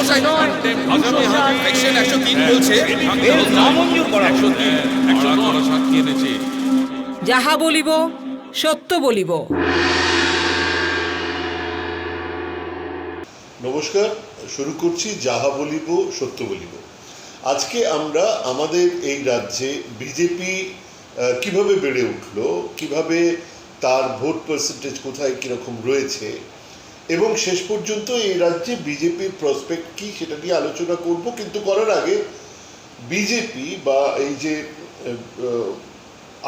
মশাই আগামী হাতে সেকশন একশো তিন বলছে। নামঞ্জুর করা একশো তিন। একশো সাক্ষী এনেছি। যাহা বলিব সত্য বলিব। নমস্কার শুরু করছি যাহা বলিব সত্য বলিব। আজকে আমরা আমাদের এই রাজ্যে বিজেপি কীভাবে বেড়ে উঠল কীভাবে তার ভোট পার্সেন্টেজ কোথায় কীরকম রয়েছে এবং শেষ পর্যন্ত এই রাজ্যে বিজেপির প্রসপেক্ট কি সেটা নিয়ে আলোচনা করব। কিন্তু করার আগে বিজেপি বা এই যে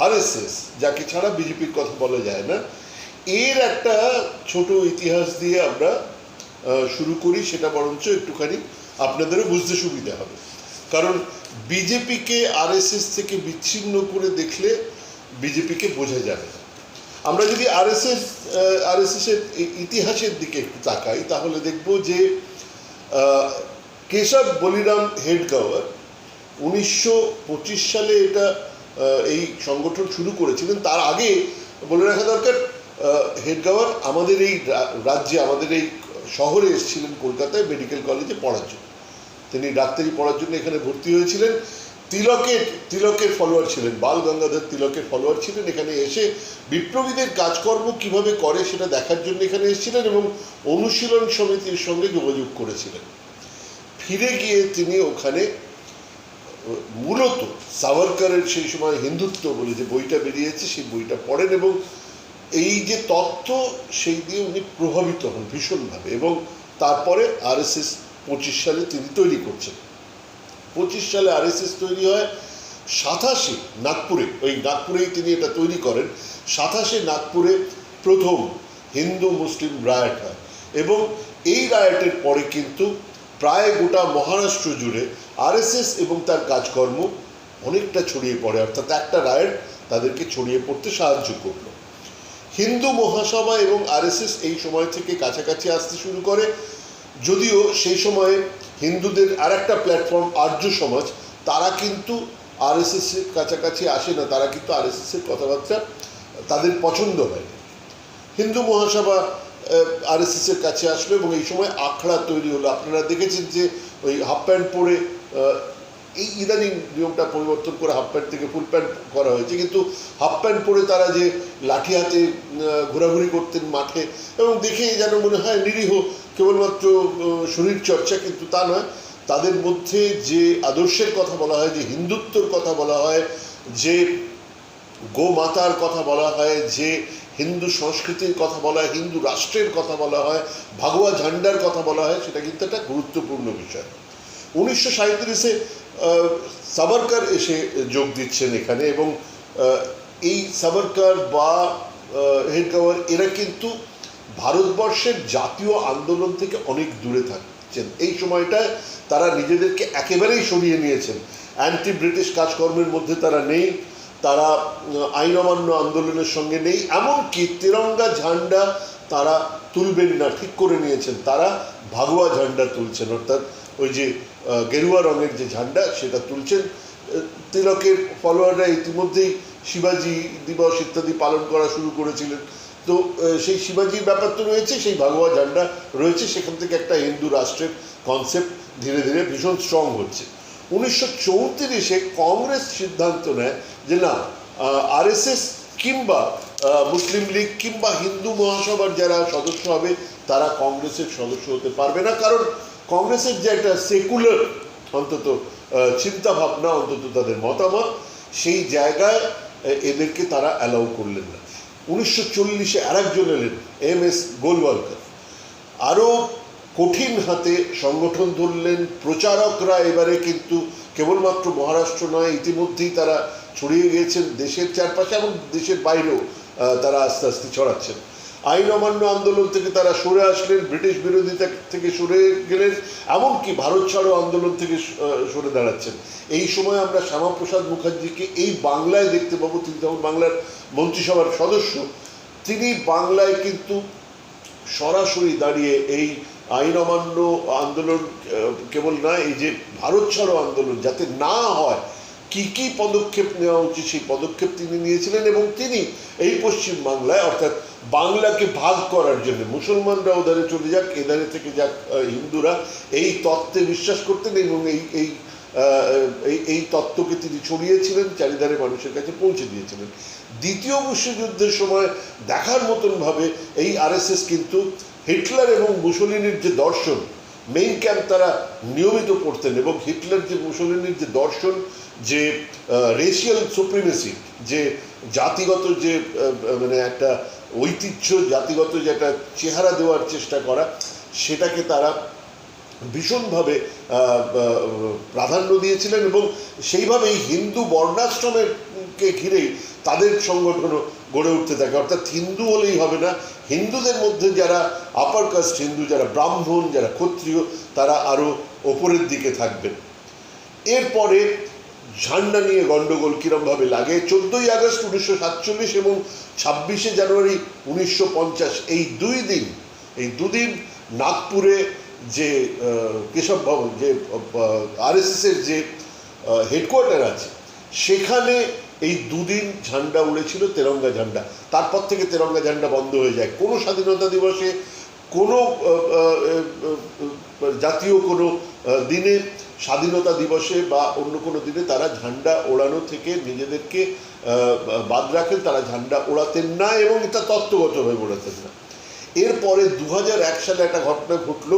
আরএসএস, যাকে ছাড়া বিজেপির কথা বলা যায় না, এর একটা ছোট ইতিহাস দিয়ে আমরা শুরু করি, সেটা বরঞ্চ একটুখানি আপনাদেরও বুঝতে সুবিধা হবে। কারণ বিজেপিকে আরএসএস থেকে বিচ্ছিন্ন করে দেখলে বিজেপিকে বোঝা যাবে না। আমরা যদি আরএসএস আরএসএস এর ই- ইতিহাসের দিকে একটু তাকাই, তাহলে দেখব যে কেশব বলিরাম হেডগাওয়ার উনিশশো পঁচিশ সালে এটা এই সংগঠন শুরু করেছিলেন। তার আগে বলে রাখা দরকার হেডগাওয়ার আমাদের এই রাজ্যে, আমাদের এই শহরে এসেছিলেন কলকাতায় মেডিকেল কলেজে পড়ার জন্য। তিনি ডাক্তারি পড়ার জন্য এখানে ভর্তি হয়েছিলেন। তিলকের তিলকের ফলোয়ার ছিলেন। বাল গঙ্গাধর তিলকের ফলোয়ার ছিলেন। এখানে এসে বিপ্লবীদের কাজকর্ম কীভাবে করে সেটা দেখার জন্য এখানে এসেছিলেন এবং অনুশীলন সমিতির সঙ্গে যোগাযোগ করেছিলেন। ফিরে গিয়ে তিনি ওখানে মূলত সাভারকারের সেই সময় হিন্দুত্ব বলে যে বইটা বেরিয়েছে সেই বইটা পড়েন এবং এই যে তত্ত্ব সেই দিয়ে উনি প্রভাবিত হন ভীষণভাবে এবং তারপরে আরএসএস পঁচিশ সালে তিনি তৈরি করছেন। পঁচিশ সালে আরএসএস তৈরি হয়। সাতাশে নাগপুরে, ওই নাগপুরেই তিনি এটা তৈরি করেন। সাতাশে নাগপুরে প্রথম হিন্দু মুসলিম রায়ট হয় এবং এই রায়টের পরে কিন্তু প্রায় গোটা মহারাষ্ট্র জুড়ে আরএসএস এবং তার কাজকর্ম অনেকটা ছড়িয়ে পড়ে, অর্থাৎ একটা রায়ট তাদেরকে ছড়িয়ে পড়তে সাহায্য করল। হিন্দু মহাসভা এবং আরএসএস এই সময় থেকে কাছাকাছি আসতে শুরু করে, যদিও সেই সময়ে হিন্দুদের আর একটা প্ল্যাটফর্ম আর্য সমাজ, তারা কিন্তু আরএসএসের কাছাকাছি আসে না, তারা কিন্তু আরএসএস এর কথাবার্তা তাদের পছন্দ হয় হিন্দু মহাসভা আরএসএস এর কাছে আসলো এবং এই সময় আখড়া তৈরি হলো। আপনারা দেখেছেন যে ওই হাফ প্যান্ট পরে এই ইদানিং নিয়মটা পরিবর্তন করে হাফ প্যান্ট থেকে ফুল প্যান্ট করা হয়েছে। কিন্তু হাফ প্যান্ট পরে তারা যে লাঠি হাতে ঘোরাঘুরি করতেন মাঠে, এবং দেখে যেন মনে হয় নিরীহ, কেবলমাত্র শরীর চর্চা, কিন্তু তা নয়। তাদের মধ্যে যে আদর্শের কথা বলা হয়, যে হিন্দুত্বর কথা বলা হয়, যে গোমাতার কথা বলা হয়, যে হিন্দু সংস্কৃতির কথা বলা হয়, হিন্দু রাষ্ট্রের কথা বলা হয় ভাগোয়া ঝান্ডার কথা বলা হয়, সেটা কিন্তু একটা গুরুত্বপূর্ণ বিষয়। উনিশশো সাঁত্রিশে সাভারকার এসে যোগ দিচ্ছেন এখানে এবং এই সাভারকার বা হেডগাওয়ার এরা কিন্তু ভারতবর্ষের জাতীয় আন্দোলন থেকে অনেক দূরে থাকছেন। এই সময়টায় তারা নিজেদেরকে একেবারেই সরিয়ে নিয়েছেন। অ্যান্টি ব্রিটিশ কাজকর্মের মধ্যে তারা নেই, তারা আইন অমান্য আন্দোলনের সঙ্গে নেই, এমনকি তিরঙ্গা ঝান্ডা তারা তুলবেন না, ঠিক করে নিয়েছেন। তারা ভাগোয়া ঝান্ডা তুলছেন, অর্থাৎ ওই যে গেরুয়া রঙের যে ঝান্ডা, সেটা তুলছেন। তিলকের ফলোয়াররা ইতিমধ্যেই শিবাজি দিবস ইত্যাদি পালন করা শুরু করেছিলেন। তো সেই শিবাজির ব্যাপার তো রয়েছে, সেই ভাগোয়া ঝান্ডা রয়েছে, সেখান থেকে একটা হিন্দু রাষ্ট্রের কনসেপ্ট ধীরে ধীরে ভীষণ স্ট্রং হচ্ছে। উনিশশো চৌত্রিশে কংগ্রেস সিদ্ধান্ত নেয় যে না আরএসএস কিংবা মুসলিম লীগ কিংবা হিন্দু মহাসভার যারা সদস্য হবে তারা কংগ্রেসের সদস্য হতে পারবে না, কারণ কংগ্রেসের যে একটা সেকুলার অন্তত চিন্তা ভাবনা অন্তত তাদের মতামত, সেই জায়গায় এদেরকে তারা অ্যালাউ করলেন না। উনিশশো চল্লিশে আরেকজন এলেন, এম এস গোলওয়ালকার। আরও কঠিন হাতে সংগঠন ধরলেন, প্রচারকরা এবারে কিন্তু কেবলমাত্র মহারাষ্ট্র নয়, ইতিমধ্যেই তারা ছড়িয়ে গিয়েছেন দেশের চারপাশে এবং দেশের বাইরেও তারা আস্তে আস্তে ছড়াচ্ছেন। আইন অমান্য আন্দোলন থেকে তারা সরে আসলেন, ব্রিটিশ বিরোধিতা থেকে সরে গেলেন, এমনকি ভারত ছাড়ো আন্দোলন থেকে সরে দাঁড়াচ্ছেন। এই সময় আমরা শ্যামাপ্রসাদ মুখার্জিকে এই বাংলায় দেখতে পাবো, তিনি তখন বাংলার মন্ত্রিসভার সদস্য। তিনি বাংলায় কিন্তু সরাসরি দাঁড়িয়ে এই আইন অমান্য আন্দোলন কেবল না, এই যে ভারত ছাড়ো আন্দোলন, যাতে না হয় কি কি পদক্ষেপ নেওয়া উচিত সেই পদক্ষেপ তিনি নিয়েছিলেন এবং তিনি এই পশ্চিম বাংলায় অর্থাৎ বাংলাকে ভাগ করার জন্য মুসলমানরা ওধারে চলে যাক, এধারে থেকে যাক হিন্দুরা, এই তত্ত্বে বিশ্বাস করতেন এবং এই এই এই তত্ত্বকে তিনি ছড়িয়েছিলেন, চারিধারে মানুষের কাছে পৌঁছে দিয়েছিলেন। দ্বিতীয় বিশ্বযুদ্ধের সময় দেখার মতন ভাবে এই আরএসএস কিন্তু হিটলার এবং মুসলিনের যে দর্শন মেইন ক্যাম্প তারা নিয়মিত পড়তেন এবং হিটলার যে মুসলিনের যে দর্শন যে রেশিয়াল সুপ্রিমেসি যে জাতিগত যে মানে একটা ঐতিহ্য, জাতিগত যে একটা চেহারা দেওয়ার চেষ্টা করা, সেটাকে তারা ভীষণভাবে প্রাধান্য দিয়েছিলেন এবং সেইভাবেই হিন্দু বর্ণাশ্রমের কে ঘিরেই তাদের সংগঠনও গড়ে উঠতে থাকে। অর্থাৎ হিন্দু হলেই হবে না, হিন্দুদের মধ্যে যারা আপার কাস্ট হিন্দু, যারা ব্রাহ্মণ, যারা ক্ষত্রিয়, তারা আরও ওপরের দিকে থাকবেন। এরপরে ঝান্ডা নিয়ে গণ্ডগোল কীরমভাবে লাগে? চোদ্দোই আগস্ট উনিশশো সাতচল্লিশ এবং ছাব্বিশে জানুয়ারি উনিশশো পঞ্চাশ। এই দুই দিন, এই দুদিন নাগপুরে যে কেশব ভবন, যে আরএসএসের যে হেডকোয়ার্টার আছে, সেখানে এই দুদিন ঝান্ডা উড়েছিল, তেরঙ্গা ঝান্ডা। তারপর থেকে তেরঙ্গা ঝান্ডা বন্ধ হয়ে যায়। কোনো স্বাধীনতা দিবসে কোনো জাতীয় কোনো দিনে স্বাধীনতা দিবসে বা অন্য কোনো দিনে তারা ঝান্ডা ওড়ানো থেকে নিজেদেরকে বাদ রাখেন, তারা ঝান্ডা ওড়াতেন না এবং এটা তত্ত্বগতভাবে ওড়াতেন না। এরপরে দু এক সালে একটা ঘটনা ঘটলো,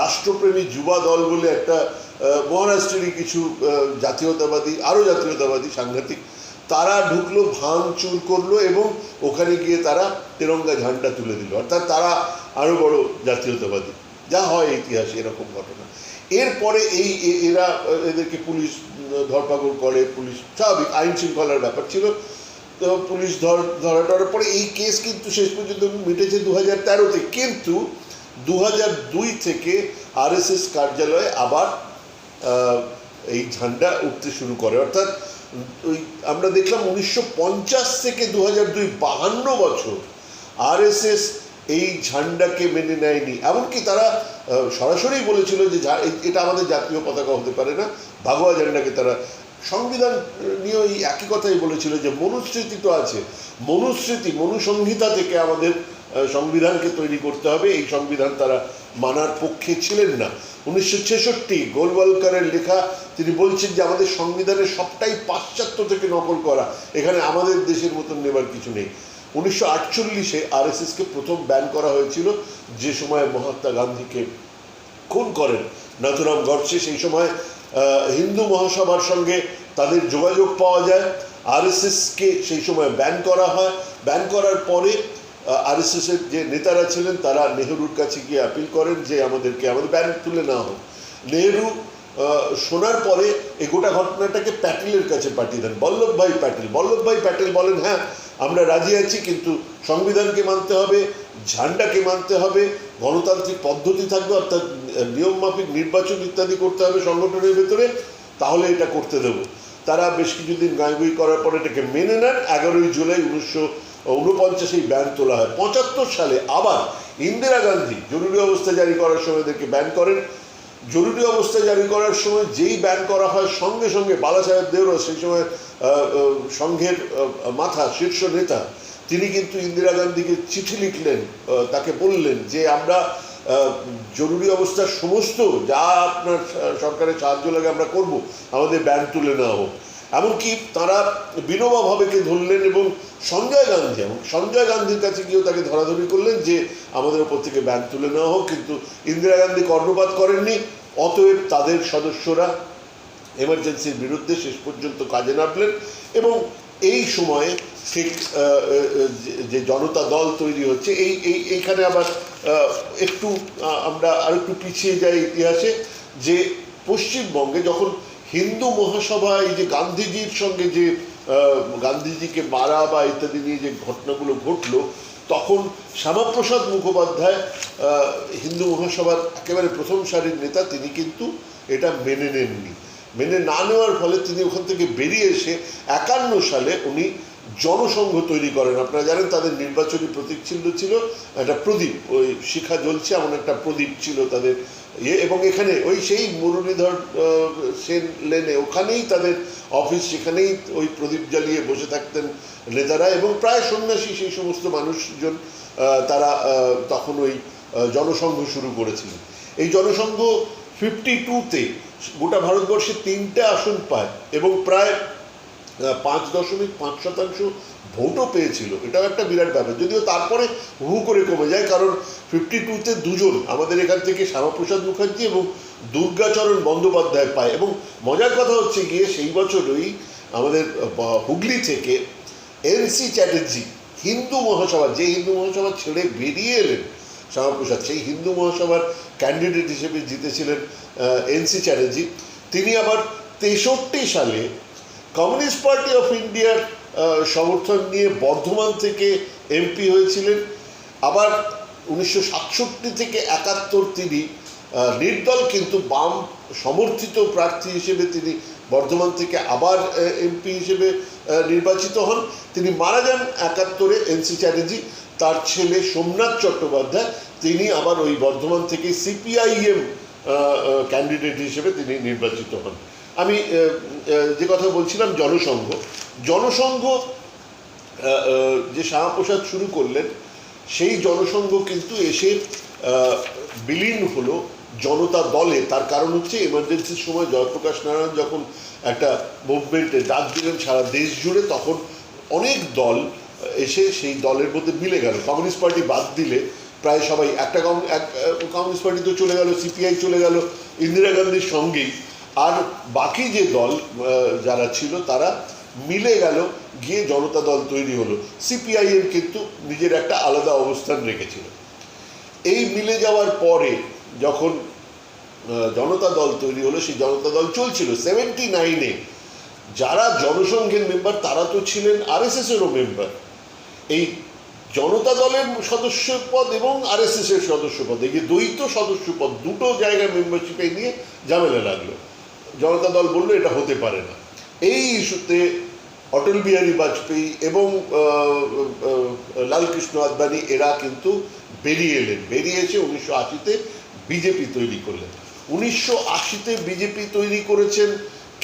রাষ্ট্রপ্রেমী যুবা দল বলে একটা মহারাষ্ট্রেরই কিছু জাতীয়তাবাদী, আরও জাতীয়তাবাদী সাংঘাতিক, তারা ঢুকলো ভাঙচুর করল এবং ওখানে গিয়ে তারা তেরঙ্গা ঝান্ডা তুলে দিল। অর্থাৎ তারা আরও বড় জাতীয়তাবাদী। যা হয় ইতিহাসে, এরকম ঘটনা। এরপরে এই এরা, এদেরকে পুলিশ ধরপাকড় করে, পুলিশ, স্বাভাবিক আইন শৃঙ্খলার ব্যাপার ছিল। তো পুলিশ ধর, ধরা টরার পরে এই কেস কিন্তু শেষ পর্যন্ত মিটেছে দু হাজার তেরোতে। কিন্তু দু হাজার দুই থেকে আরএসএস কার্যালয়ে আবার এই ঝান্ডা উঠতে শুরু করে। অর্থাৎ, ওই, আমরা দেখলাম উনিশশো পঞ্চাশ থেকে দু হাজার দুই, বাহান্ন বছর আরএসএস এই ঝান্ডাকে মেনে নেয়নি। এমনকি তারা সরাসরি বলেছিল যে এটা আমাদের জাতীয় পতাকা হতে পারে না, ভাগোয়া ঝান্ডাকে তারা, সংবিধান নিয়ে এই একই কথাই বলেছিল যে মনুস্মৃতি তো আছে। মনুস্মৃতি, মনুসংহিতা থেকে আমাদের সংবিধানকে তৈরি করতে হবে, এই সংবিধান তারা মানার পক্ষে ছিলেন না। উনিশশো ছেষট্টি গোলওয়ালকারের লেখা, তিনি বলছেন যে আমাদের সংবিধানের সবটাই পাশ্চাত্য থেকে নকল করা, এখানে আমাদের দেশের মতন নেবার কিছু নেই। উনিশশো আটচল্লিশে আরএসএসকে প্রথম ব্যান করা হয়েছিল। যে সময় মহাত্মা গান্ধীকে খুন করেন নাথুরাম গডসে সেই সময় হিন্দু মহাসভার সঙ্গে তাদের যোগাযোগ পাওয়া যায়। আরএসএসকে সেই সময় ব্যান করা হয়। ব্যান করার পরে আরএসএসের যে নেতারা ছিলেন, তারা নেহরুর কাছে গিয়ে আপিল করেন যে আমাদেরকে আমাদের ব্যান তুলে নেওয়া হোক। নেহরু শোনার পরে এই গোটা ঘটনাটাকে প্যাটেলের কাছে পাঠিয়ে দেন। বল্লভভাই প্যাটেল বল্লভভাই প্যাটেল বলেন হ্যাঁ আমরা রাজি আছি, কিন্তু সংবিধানকে মানতে হবে, ঝান্ডাকে মানতে হবে, গণতান্ত্রিক পদ্ধতি থাকবে, অর্থাৎ নিয়ম মাফিক নির্বাচন ইত্যাদি করতে হবে সংগঠনের ভেতরে, তাহলে এটা করতে দেবো। তারা বেশ কিছুদিন গাঁইগুই করার পরে এটাকে মেনে নেন। এগারোই জুলাই উনিশশো উনপঞ্চাশেই ব্যান তোলা হয়। পঁচাত্তর সালে আবার ইন্দিরা গান্ধী জরুরি অবস্থা জারি করার সময় এদেরকে ব্যান করেন। জরুরি অবস্থা জারি করার সময় যেই ব্যান করা হয়, সঙ্গে সঙ্গে বালাসাহেব দেওরা, সেই সময় সংঘের মাথা, শীর্ষ নেতা, তিনি কিন্তু ইন্দিরা গান্ধীকে চিঠি লিখলেন তাকে বললেন যে আমরা জরুরি অবস্থা সমস্ত যা আপনার সরকারের সাহায্য লাগে আমরা করব, আমাদের ব্যান তুলে নেওয়া হোক। এমনকি তারা বিনোবা ভাবেকে ধরলেন এবং সঞ্জয় গান্ধী এবং সঞ্জয় গান্ধীর কাছে গিয়েও তাকে ধরাধরি করলেন যে আমাদের ওপর থেকে ব্যান তুলে নেওয়া হোক, কিন্তু ইন্দিরা গান্ধী কর্ণপাত করেননি। অতএব তাদের সদস্যরা এমার্জেন্সির বিরুদ্ধে শেষ পর্যন্ত কাজে নামলেন এবং এই সময়ে ঠিক যে জনতা দল তৈরি হচ্ছে, এই এই, এইখানে আবার একটু আমরা আরেকটু পিছিয়ে যাই ইতিহাসে, যে পশ্চিমবঙ্গে যখন হিন্দু মহাসভায় যে গান্ধীজির সঙ্গে যে গান্ধীজিকে মারা বা ইত্যাদি নিয়ে যে ঘটনাগুলো ঘটলো, তখন শ্যামাপ্রসাদ মুখোপাধ্যায় হিন্দু মহাসভার একেবারে প্রথম সারির নেতা, তিনি কিন্তু এটা মেনে নেননি। মেনে না নেওয়ার ফলে তিনি ওখান থেকে বেরিয়ে এসে একান্ন সালে উনি জনসংঘ তৈরি করেন। আপনারা জানেন, তাদের নির্বাচনী প্রতীক ছিল একটা প্রদীপ। ওই শিখা জ্বলছে, এমন একটা প্রদীপ ছিল তাদের এবং এখানে ওই সেই মুরলীধর সেন লেনে ওখানেই তাদের অফিস, সেখানেই ওই প্রদীপ জ্বালিয়ে বসে থাকতেন নেতারা এবং প্রায় সন্ন্যাসী সেই সমস্ত মানুষজন তারা তখন ওই জনসংঘ শুরু করেছিলেন। এই জনসংঘ ফিফটি টুতে গোটা ভারতবর্ষে তিনটে আসন পায় এবং প্রায় পাঁচ দশমিক পাঁচ শতাংশ ভোটও পেয়েছিল। এটাও একটা বিরাট ব্যাপার। যদিও তারপরে হু করে কমে যায়, কারণ ফিফটি টুতে দুজন আমাদের এখান থেকে শ্যামাপ্রসাদ মুখার্জি এবং দুর্গাচরণ বন্দ্যোপাধ্যায় পায়। এবং মজার কথা হচ্ছে গিয়ে সেই বছরই আমাদের হুগলি থেকে এনসি চ্যাটার্জি, হিন্দু মহাসভা যে হিন্দু মহাসভা ছেড়ে বেরিয়ে এলেন শ্যামাপ্রসাদ, সেই হিন্দু মহাসভার ক্যান্ডিডেট হিসেবে জিতেছিলেন এনসি চ্যাটার্জি। তিনি আবার তেষট্টি সালে কমিউনিস্ট পার্টি অফ ইন্ডিয়ার সমর্থন নিয়ে বর্ধমান থেকে এমপি হয়েছিলেন। আবার উনিশশো সাতষট্টি থেকে একাত্তর তিনি নির্দল কিন্তু বাম সমর্থিত প্রার্থী হিসেবে তিনি বর্ধমান থেকে আবার এমপি হিসেবে নির্বাচিত হন। তিনি মারা যান একাত্তরে এনসি চ্যাটার্জি, তার ছেলে সোমনাথ চট্টোপাধ্যায়। তিনি আবার ওই বর্ধমান থেকে সিপিআইএম ক্যান্ডিডেট হিসেবে তিনি নির্বাচিত হন। আমি যে কথা বলছিলাম জনসংঘ জনসংঘ যে শ্যামাপ্রসাদ শুরু করলেন, সেই জনসংঘ কিন্তু এসে বিলীন হলো জনতা দলে। তার কারণ হচ্ছে এমার্জেন্সির সময় জয়প্রকাশ নারায়ণ যখন একটা মুভমেন্টে ডাক দিলেন সারা দেশ জুড়ে, তখন অনেক দল এসে সেই দলের মধ্যে মিলে গেল। কমিউনিস্ট পার্টি বাদ দিলে প্রায় সবাই একটা কমিউ- এক কমিউনিস্ট পার্টি তো চলে গেল সিপিআই চলে গেল, ইন্দিরা গান্ধীর সঙ্গেই। আর বাকি যে দল যারা ছিল, তারা মিলে গেল, গিয়ে জনতা দল তৈরি হলো। সিপিআইএম কিন্তু নিজের একটা আলাদা অবস্থান রেখেছিল। এই মিলে যাওয়ার পরে যখন জনতা দল তৈরি হলো, সেই জনতা দল চলছিল। সেভেন্টি নাইনে যারা জনসংঘের মেম্বার তারা তো ছিলেন আরএসএস এরও মেম্বার এই জনতা দলের সদস্য পদ এবং আরএসএস এর সদস্য পদ এই যে দ্বৈত সদস্য পদ দুটো জায়গায় মেম্বারশিপে নিয়ে ঝামেলা লাগল। জনতা দল বলল এটা হতে পারে না। এই ইস্যুতে অটল বিহারী বাজপেয়ী এবং লালকৃষ্ণ আদবানি, এরা কিন্তু বেরিয়ে এলেন। বেরিয়ে এসে উনিশশো আশিতে বিজেপি তৈরি করলেন। উনিশশো আশিতে বিজেপি তৈরি করেছেন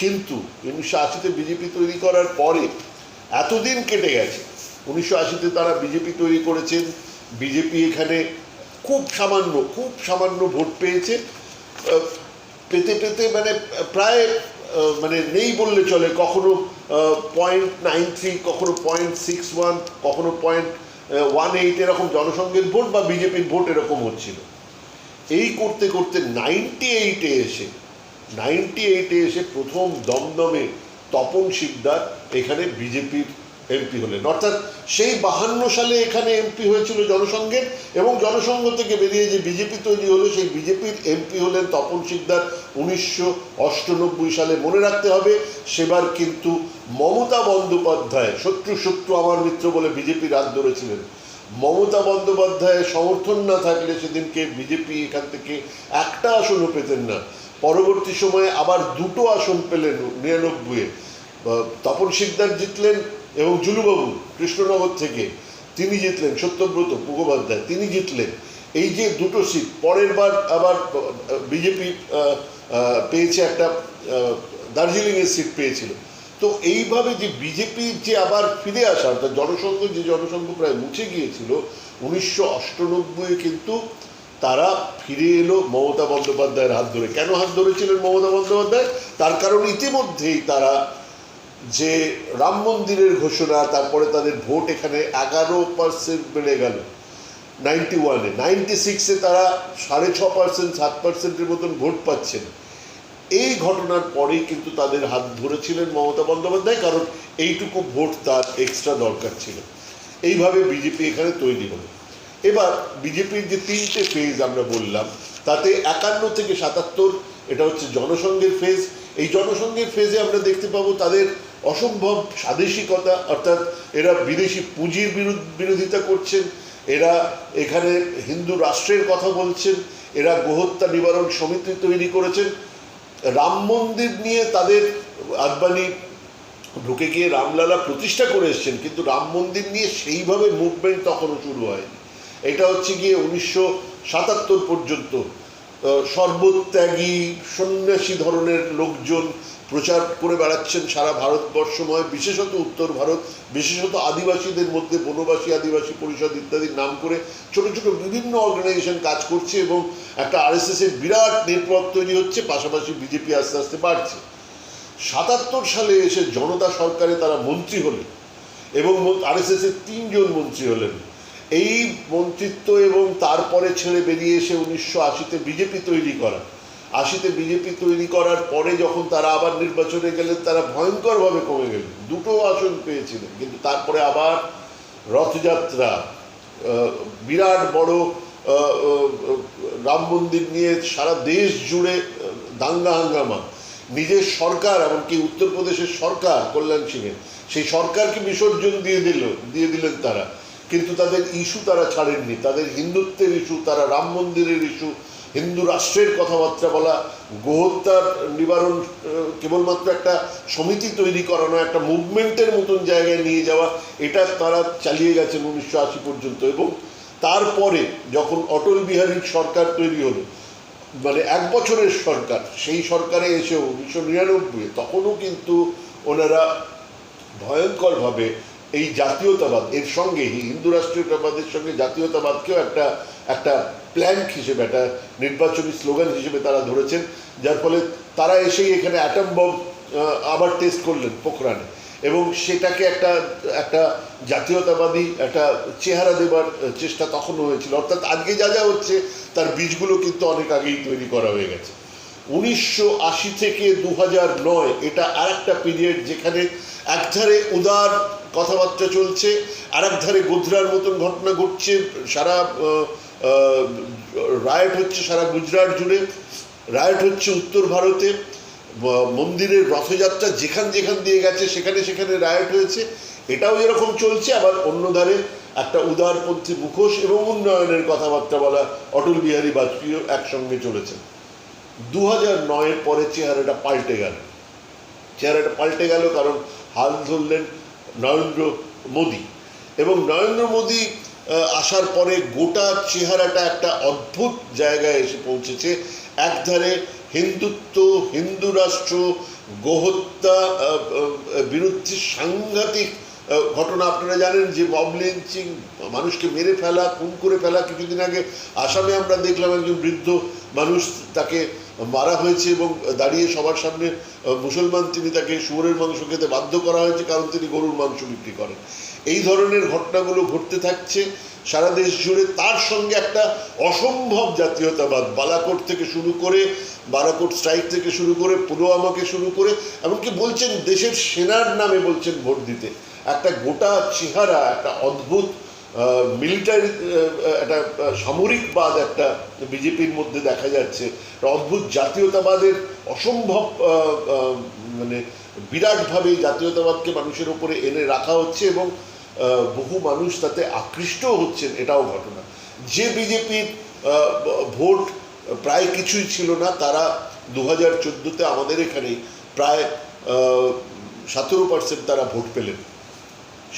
কিন্তু, উনিশশো আশিতে বিজেপি তৈরি করার পরে এতদিন কেটে গেছে। উনিশশো আশিতে তারা বিজেপি তৈরি করেছেন। বিজেপি এখানে খুব সামান্য খুব সামান্য ভোট পেয়েছে। পেতে পেতে মানে প্রায় মানে নেই বললে চলে। কখনো পয়েন্ট নাইন থ্রি কখনো পয়েন্ট সিক্স ওয়ান কখনো পয়েন্ট ওয়ান এইট এরকম জনসংঘের ভোট বা বিজেপির ভোট এরকম হচ্ছিল। এই করতে করতে নাইনটি এইটে এসে নাইনটি এইটে এসে প্রথম দমদমে তপন শিকদার এখানে বিজেপির এমপি হলেন। অর্থাৎ সেই বাহান্ন সালে এখানে এমপি হয়েছিল জনসংঘের এবং জনসংঘ থেকে বেরিয়ে যে বিজেপি তৈরি হলো, সেই বিজেপির এমপি হলেন তপন শিকদার। উনিশশো সালে মনে রাখতে হবে, সেবার কিন্তু মমতা বন্দ্যোপাধ্যায়, শত্রু শত্রু আমার মিত্র বলে বিজেপির হাত ধরেছিলেন। মমতা বন্দ্যোপাধ্যায়ের সমর্থন না থাকলে সেদিনকে বিজেপি এখান থেকে একটা আসনও পেতেন না। পরবর্তী সময়ে আবার দুটো আসন পেলেন নিরানব্বইয়ে। তপন শিকদার জিতলেন এবং জুলুবাবু কৃষ্ণনগর থেকে তিনি জিতলেন, সত্যব্রত মুখোপাধ্যায় তিনি জিতলেন। এই যে দুটো সিট পরের বার আবার বিজেপি পেয়েছে একটা দার্জিলিংয়ের সিট পেয়েছিল। তো এইভাবে যে বিজেপির যে আবার ফিরে আসা, অর্থাৎ জনসংঘ যে জনসংঘ প্রায় মুছে গিয়েছিল, উনিশশো অষ্টানব্বই কিন্তু তারা ফিরে এলো মমতা বন্দ্যোপাধ্যায়ের হাত ধরে। কেন হাত ধরেছিলেন মমতা বন্দ্যোপাধ্যায়? তার কারণ ইতিমধ্যেই তারা যে রাম মন্দিরের ঘোষণা, তারপরে তাদের ভোট এখানে এগারো পার্সেন্ট বেড়ে গেল নাইনটি ওয়ানে নাইনটি সিক্সে তারা সাড়ে ছ পার্সেন্ট সাত পার্সেন্টের মতন ভোট পাচ্ছেন। এই ঘটনার পরেই কিন্তু তাদের হাত ধরেছিলেন মমতা বন্দ্যোপাধ্যায়, কারণ এইটুকু ভোট তার এক্সট্রা দরকার ছিল। এইভাবে বিজেপি এখানে তৈরি হলো। এবার বিজেপির যে তিনটে ফেজ আমরা বললাম, তাতে একান্ন থেকে সাতাত্তর, এটা হচ্ছে জনসংঘের ফেজ এই জনসংঘের ফেজে আমরা দেখতে পাবো তাদের অসম্ভব স্বাদেশিকতা, অর্থাৎ এরা বিদেশি পুঁজির বিরোধিতা করছেন, এরা এখানে হিন্দু রাষ্ট্রের কথা বলছেন, এরা গোহত্যা নিবারণ সমিতি তৈরি করেছেন। রাম মন্দির নিয়ে তাদের আদবানি ঢুকে গিয়ে রামলালা প্রতিষ্ঠা করে এসছেন, কিন্তু রাম মন্দির নিয়ে সেইভাবে মুভমেন্ট তখনও শুরু হয়নি। এটা হচ্ছে গিয়ে উনিশশো সাতাত্তর পর্যন্ত সর্বত্যাগী সন্ন্যাসী ধরনের লোকজন প্রচার করে বেড়াচ্ছেন সারা ভারতবর্ষময়, বিশেষত উত্তর ভারত, বিশেষত আদিবাসীদের মধ্যে বনবাসী, আদিবাসী পরিষদ ইত্যাদির নাম করে ছোট ছোট বিভিন্ন অর্গানাইজেশন কাজ করছে এবং একটা আরএসএস এর বিরাট নেটওয়ার্ক তৈরি হচ্ছে, পাশাপাশি বিজেপি আস্তে আস্তে বাড়ছে। সাতাত্তর সালে এসে জনতা সরকারে তারা মন্ত্রী হলেন এবং আরএসএস এর তিনজন মন্ত্রী হলেন। এই মন্ত্রিত্ব এবং তারপরে ছেড়ে বেরিয়ে এসে উনিশশো আশিতে বিজেপি তৈরি করা। আশিতে বিজেপি তৈরি করার পরে যখন তারা আবার নির্বাচনে গেলেন, তারা ভয়ঙ্করভাবে কমে গেলেন। দুটো আসন পেয়েছিলেন, কিন্তু তারপরে আবার রথযাত্রা বিরাট বড় রাম মন্দির নিয়ে সারা দেশ জুড়ে দাঙ্গা হাঙ্গামা। নিজের সরকার এমনকি উত্তরপ্রদেশের সরকার কল্যাণ সিংয়ের সেই সরকারকে বিসর্জন দিয়ে দিল, দিয়ে দিলেন তারা। কিন্তু তাদের ইস্যু তারা ছাড়েননি। তাদের হিন্দুত্বের ইস্যু, তারা রাম মন্দিরের ইস্যু হিন্দু রাষ্ট্রের কথাবার্তা বলা, গোহত্যার নিবারণ কেবলমাত্র একটা সমিতি তৈরি করানো একটা মুভমেন্টের মতন জায়গায় নিয়ে যাওয়া, এটা তারা চালিয়ে গেছেন উনিশশো আশি পর্যন্ত। এবং তারপরে যখন অটল বিহারীর সরকার তৈরি হলো মানে এক বছরের সরকার, সেই সরকারে এসে উনিশশো নিরানব্বই তখনও কিন্তু ওনারা ভয়ঙ্করভাবে এই জাতীয়তাবাদ, এর সঙ্গে হিন্দু রাষ্ট্রীয়তাবাদের সঙ্গে জাতীয়তাবাদকেও একটা একটা প্ল্যাঙ্ক হিসেবে, একটা নির্বাচনী স্লোগান হিসেবে তারা ধরেছেন, যার ফলে তারা এসেই এখানে অ্যাটম বম আবার টেস্ট করলেন পোখরানে। এবং সেটাকে একটা একটা জাতীয়তাবাদী, একটা চেহারা দেবার চেষ্টা তখনও হয়েছিল। অর্থাৎ আজকে যা যা হচ্ছে, তার বীজগুলো কিন্তু অনেক আগেই তৈরি করা হয়ে গেছে। উনিশশো আশি থেকে দু নয়, এটা আর একটা পিরিয়ড যেখানে একধারে উদার কথাবার্তা চলছে আর একধারে গোধরার মতন ঘটনা ঘটছে, সারা রায়ট হচ্ছে সারা গুজরাট জুড়ে। রায়ট হচ্ছে উত্তর ভারতে। মন্দিরের রথযাত্রা যেখান যেখান দিয়ে গেছে, সেখানে সেখানে রায়ট হয়েছে। এটাও এরকম চলছে। আবার অন্য ধারে একটা উদারপন্থী মুখোশ এবং উন্নয়নের কথাবার্তা বলা অটল বিহারী বাজপেয়ীও একসঙ্গে চলেছেন। দু হাজার নয়ের পরে চেহারাটা পাল্টে গেল। চেহারাটা পাল্টে গেল কারণ হাল ধরলেন নরেন্দ্র মোদী। এবং নরেন্দ্র মোদী আসার পরে গোটা চেহারাটা একটা অদ্ভুত জায়গায় এসে পৌঁছেছে। একধারে হিন্দুত্ব, হিন্দু রাষ্ট্র, গোহত্যা বিরুদ্ধে সাংঘাতিক ঘটনা। আপনারা জানেন যে মব লিঞ্চিং, মানুষকে মেরে ফেলা, খুন করে ফেলা, কিছুদিন আগে আসামে আমরা দেখলাম একজন বৃদ্ধ মানুষ তাকে মারা হয়েছে এবং দাঁড়িয়ে সবার সামনে মুসলমান তিনি তাকে শুয়োরের মাংস খেতে বাধ্য করা হয়েছে, কারণ তিনি গরুর মাংস বিক্রি করেন। এই ধরনের ঘটনাগুলো ঘটতে থাকছে সারা দেশ জুড়ে। তার সঙ্গে একটা অসম্ভব জাতীয়তাবাদ, বালাকোট থেকে শুরু করে, বালাকোট স্ট্রাইক থেকে শুরু করে, পুলওয়ামাকে শুরু করে, এমনকি বলছেন দেশের সেনার নামে বলছেন ভোট দিতে। একটা গোটা চেহারা, একটা অদ্ভুত মিলিটারি একটা সামরিকবাদ একটা বিজেপির মধ্যে দেখা যাচ্ছে। অদ্ভুত জাতীয়তাবাদের, অসম্ভব মানে বিরাটভাবে জাতীয়তাবাদকে মানুষের উপরে এনে রাখা হচ্ছে এবং বহু মানুষ তাতে আকৃষ্টও হচ্ছেন এটাও ঘটনা। যে বিজেপির ভোট প্রায় কিছুই ছিল না তারা দু হাজার চোদ্দোতে আমাদের এখানে প্রায় সতেরো পার্সেন্ট তারা ভোট পেলেন।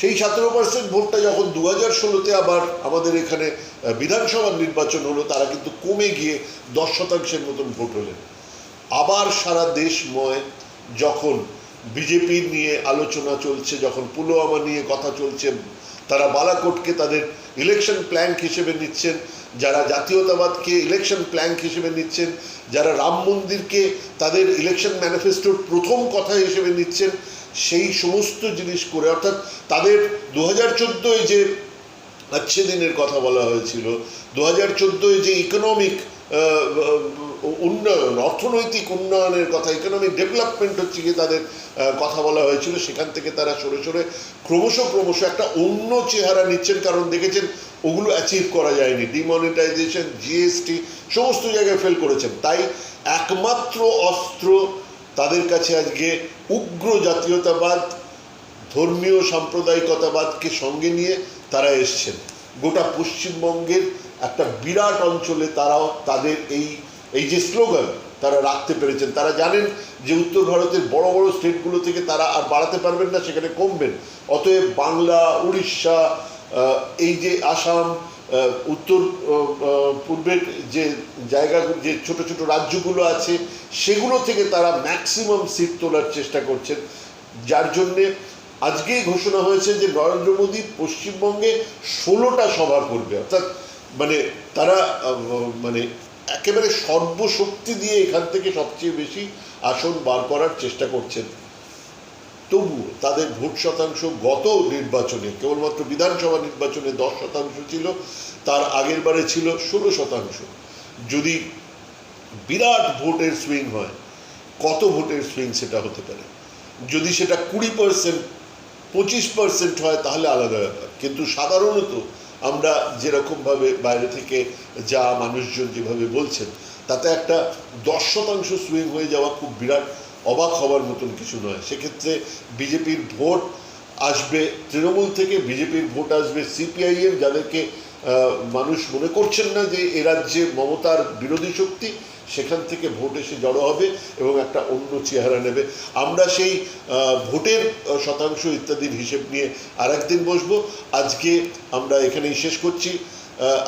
সেই সতেরো পার্সেন্ট ভোটটা যখন দু হাজার ষোলোতে আবার আমাদের এখানে আহ, বিধানসভার নির্বাচন হলো তারা কিন্তু কমে গিয়ে দশ শতাংশের মতন ভোট হলেন। আবার সারা দেশময় যখন বিজেপি নিয়ে আলোচনা চলছে, যখন পুলওয়ামা নিয়ে কথা চলছে, তারা বালাকোটকে তাদের ইলেকশন প্ল্যাঙ্ক হিসেবে নিচ্ছেন, যারা জাতীয়তাবাদকে ইলেকশন প্ল্যাঙ্ক হিসেবে নিচ্ছেন, যারা রাম মন্দিরকে তাদের ইলেকশন ম্যানিফেস্টোর প্রথম কথা হিসেবে নিচ্ছেন, সেই সমস্ত জিনিস করে, অর্থাৎ তাদের দু হাজার চোদ্দোয় যে আচ্ছে দিনের কথা বলা হয়েছিল দু হাজার চোদ্দোয় যে ইকোনমিক উন্নয়ন, অর্থনৈতিক উন্নয়নের কথা ইকোনমিক ডেভেলপমেন্ট হচ্ছে গিয়ে তাদের কথা বলা হয়েছিল। সেখান থেকে তারা সরে সরে ক্রমশ ক্রমশ একটা অন্য চেহারা নিচ্ছেন, কারণ দেখেছেন ওগুলো অ্যাচিভ করা যায়নি। ডিমনিটাইজেশন জিএসটি সমস্ত জায়গায় ফেল করেছেন। তাই একমাত্র অস্ত্র তাদের কাছে আজকে উগ্র জাতীয়তাবাদ, ধর্মীয় সাম্প্রদায়িকতাবাদকে সঙ্গে নিয়ে তারা এসছেন। গোটা পশ্চিমবঙ্গের একটা বিরাট অঞ্চলে তারাও তাদের এই এই যে স্লোগান তারা রাখতে পেরেছেন, তারা জানেন যে উত্তর ভারতের বড় বড় স্টেটগুলো থেকে তারা আর বাড়াতে পারবেন না, সেখানে কমবেন। অতএব বাংলা, উড়িষ্যা এই যে আসাম উত্তর পূর্বের যে জায়গা, যে ছোট ছোট রাজ্যগুলো আছে, সেগুলো থেকে তারা ম্যাক্সিমাম সিট তোলার চেষ্টা করছেন। যার জন্যে আজকেই ঘোষণা হয়েছে যে নরেন্দ্র মোদী পশ্চিমবঙ্গে ষোলোটা সভা করবে। অর্থাৎ মানে তারা মানে একেবারে সর্বশক্তি দিয়ে এখান থেকে সবচেয়ে বেশি আসন বার করার চেষ্টা করছেন। তবুও তাদের ভোট শতাংশ গত নির্বাচনে, কেবলমাত্র বিধানসভা নির্বাচনে দশ শতাংশ ছিল, তার আগের বারে ছিল ষোলো শতাংশ। যদি বিরাট ভোটের সুইং হয়, কত ভোটের সুইং সেটা হতে পারে? যদি সেটা কুড়ি পার্সেন্ট পঁচিশ পার্সেন্ট হয় তাহলে আলাদা ব্যাপার। কিন্তু সাধারণত আমরা যেরকমভাবে বাইরে থেকে যা মানুষজন যেভাবে বলছেন, তাতে একটা দশ শতাংশ সুইং হয়ে যাওয়া খুব বিরাট অবাক হবার মতন কিছু নয়। সেক্ষেত্রে বিজেপির ভোট আসবে, তৃণমূল থেকে বিজেপির ভোট আসবে সিপিআইএম যাদেরকে মানুষ মনে করছেন না যে এ রাজ্যে মমতার বিরোধী শক্তি সেখান থেকে ভোট এসে জড়ো হবে এবং একটা অন্য চেহারা নেবে। আমরা সেই ভোটের শতাংশ ইত্যাদির হিসেব নিয়ে আর একদিন বসবো। আজকে আমরা এখানেই শেষ করছি।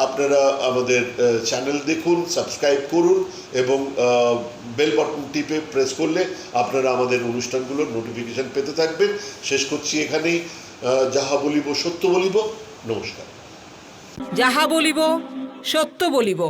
আপনারা আমাদের চ্যানেল দেখুন সাবস্ক্রাইব করুন এবং বেল বাটন টিপে প্রেস করলে আপনারা আমাদের অনুষ্ঠানগুলোর নোটিফিকেশন পেতে থাকবেন। শেষ করছি এখানেই। যাহা বলিব সত্য বলিব। নমস্কার। যাহা বলিব সত্য বলিব।